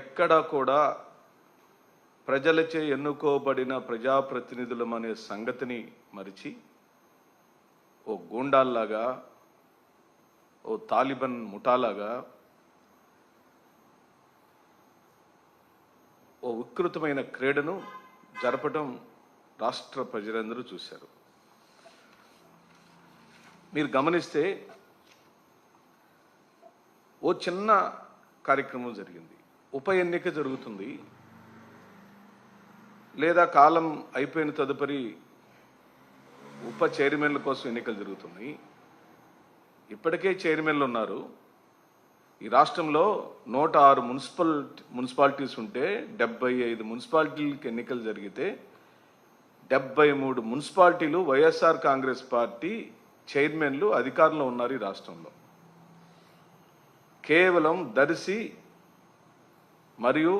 ఎక్కడా కూడా ప్రజలచే ఎన్నుకోబడిన ప్రజాప్రతినిధులం అనే సంగతిని మరిచి ఓ గూండాల్లాగా ఓ తాలిబన్ ముఠాలాగా ఓ వికృతమైన క్రీడను జరపడం రాష్ట్ర ప్రజలందరూ చూశారు. మీరు గమనిస్తే ఓ చిన్న కార్యక్రమం జరిగింది. ఉప ఎన్నిక జరుగుతుంది. లేదా కాలం అయిపోయిన తదుపరి ఉప చైర్మన్ల కోసం ఎన్నికలు జరుగుతున్నాయి. ఇప్పటికే చైర్మన్లు ఉన్నారు. ఈ రాష్ట్రంలో నూట ఆరు మున్సిపల్ మున్సిపాలిటీస్ ఉంటే డెబ్బై ఐదు మున్సిపాలిటీలకు ఎన్నికలు జరిగితే డెబ్బై మూడు మున్సిపాలిటీలు వైఎస్ఆర్ కాంగ్రెస్ పార్టీ చైర్మన్లు అధికారంలో ఉన్నారు ఈ రాష్ట్రంలో. కేవలం దర్శి మరియు